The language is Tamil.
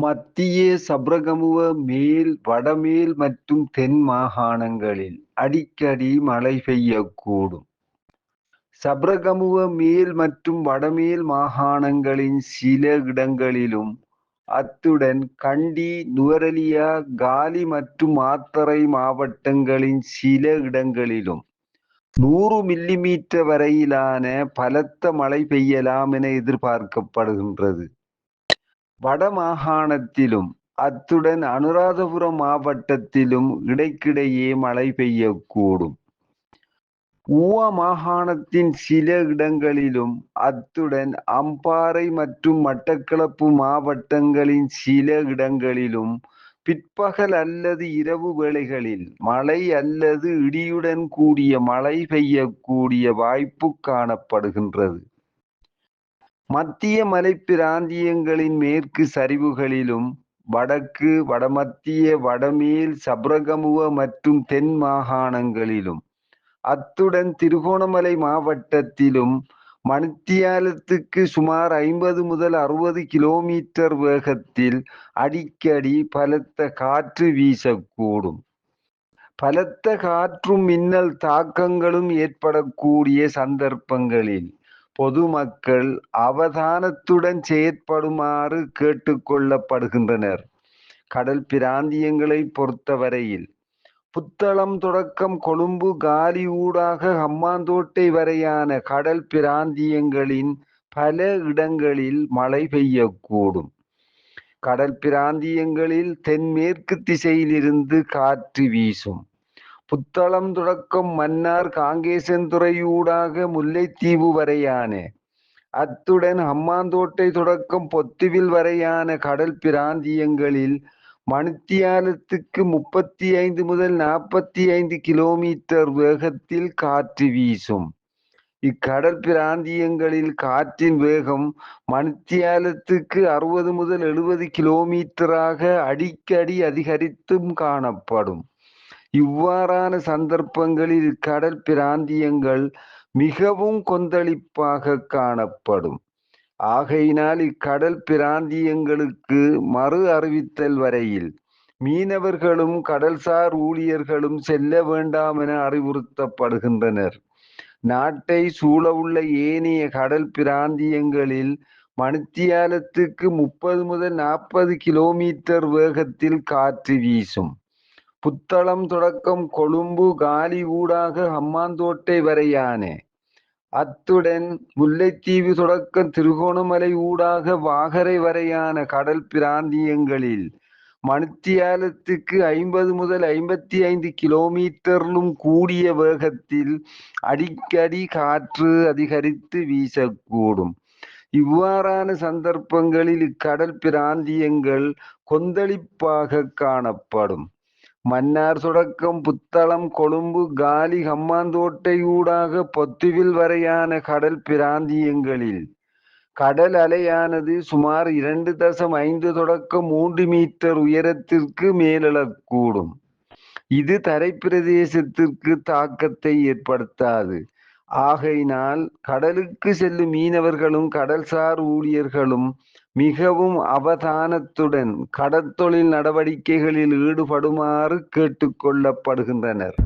மத்திய சப்ரகமுவ மேல், வடமேல் மற்றும் தென் மாகாணங்களில் அடிக்கடி மழை பெய்யக்கூடும். சப்ரகமுவ மேல் மற்றும் வடமேல் மாகாணங்களின் சில இடங்களிலும், அத்துடன் கண்டி, நுவரலியா காலி மற்றும் மாத்தறை மாவட்டங்களின் சில இடங்களிலும் நூறு மில்லிமீட்டர் வரையிலான பலத்த மழை பெய்யலாம் என எதிர்பார்க்கப்படுகின்றது. வடமாகாணத்திலும், அத்துடன் அனுராதபுரம் மாவட்டத்திலும் இடைக்கிடையே மழை பெய்யக்கூடும். ஊவா மாகாணத்தின் சில இடங்களிலும், அத்துடன் அம்பாறை மற்றும் மட்டக்களப்பு மாவட்டங்களின் சில இடங்களிலும் பிற்பகல் அல்லது இரவு வேளைகளில் மழை அல்லது இடியுடன் கூடிய மழை பெய்யக்கூடிய வாய்ப்பு காணப்படுகின்றது. மத்திய மலை பிராந்தியங்களின் மேற்கு சரிவுகளிலும், வடக்கு, வடமத்திய, வடமேல் சப்ரகமுவ மற்றும் தென் மாகாணங்களிலும், அத்துடன் திருகோணமலை மாவட்டத்திலும் மணித்தியாலத்துக்கு சுமார் ஐம்பது முதல் அறுபது கிலோமீட்டர் வேகத்தில் அடிக்கடி பலத்த காற்று வீசக்கூடும். பலத்த காற்றும் மின்னல் தாக்கங்களும் ஏற்படக்கூடிய சந்தர்ப்பங்களில் பொதுமக்கள் அவதானத்துடன் செயற்படுமாறு கேட்டுக்கொள்ளப்படுகின்றனர் கடல் பிராந்தியங்களை பொறுத்தவரையில் புத்தளம் தொடக்கம் கொழும்பு காலி ஊடாக ஹம்மாந்தோட்டை வரையான கடல் பிராந்தியங்களின் பல இடங்களில் மழை பெய்யக்கூடும். கடல் பிராந்தியங்களில் தென்மேற்கு திசையிலிருந்து காற்று வீசும். புத்தளம் தொடக்கம் மன்னார் காங்கேசன்துறையூடாக முல்லைத்தீவு வரையான, அத்துடன் ஹம்பாந்தோட்டை தொடக்கம் பொத்துவில் வரையான கடல் பிராந்தியங்களில் மணித்தியாலத்துக்கு முப்பத்தி ஐந்து முதல் நாற்பத்தி ஐந்து கிலோமீட்டர் வேகத்தில் காற்று வீசும். இக்கடல் பிராந்தியங்களில் காற்றின் வேகம் மணித்தியாலத்துக்கு அறுபது முதல் எழுபது கிலோமீட்டராக அடிக்கடி அதிகரித்தும் காணப்படும். இவ்வாறான சந்தர்ப்பங்களில் இக்கடல் பிராந்தியங்கள் மிகவும் கொந்தளிப்பாக காணப்படும். ஆகையினால் இக்கடல் பிராந்தியங்களுக்கு மறு அறிவித்தல் வரையில் மீனவர்களும், கடல்சார் ஊழியர்களும் செல்ல வேண்டாம் என அறிவுறுத்தப்படுகின்றனர். நாட்டை சூழவுள்ள ஏனைய கடல் பிராந்தியங்களில் மணித்தியாலத்துக்கு முப்பது முதல் நாற்பது கிலோமீட்டர் வேகத்தில் காற்று வீசும். புத்தளம் தொடக்கம் கொழும்பு காலி ஊடாக ஹம்மாந்தோட்டை வரையான, அத்துடன் முல்லைத்தீவு தொடக்கம் திருகோணமலை ஊடாக வாகரை வரையான கடல் பிராந்தியங்களில் மணித்தியாலத்துக்கு ஐம்பது முதல் ஐம்பத்தி ஐந்து கிமீ.லும் கூடிய வேகத்தில் அடிக்கடி காற்று அதிகரித்து வீசக்கூடும். இவ்வாறான சந்தர்ப்பங்களில் இக்கடல் பிராந்தியங்கள் கொந்தளிப்பாக காணப்படும். மன்னார் தொடக்கம் புத்தளம், கொழும்பு, காலி, ஹம்பாந்தோட்டை ஊடாக பொத்துவில் வரையான கடல் பிராந்தியங்களில் கடல் அலையானது சுமார் இரண்டு தசம் ஐந்து தொடக்கம் மூன்று மீட்டர் உயரத்திற்கு மேலெழக்கூடும். இது தரைப்பிரதேசத்திற்கு தாக்கத்தை ஏற்படுத்தாது. ஆகையினால் கடலுக்கு செல்லும் மீனவர்களும், கடல்சார் ஊழியர்களும் மிகவும் அவதானத்துடன் கடற்தொழில் நடவடிக்கைகளில் ஈடுபடுமாறு கேட்டுக் கொள்ளப்படுகின்றனர்.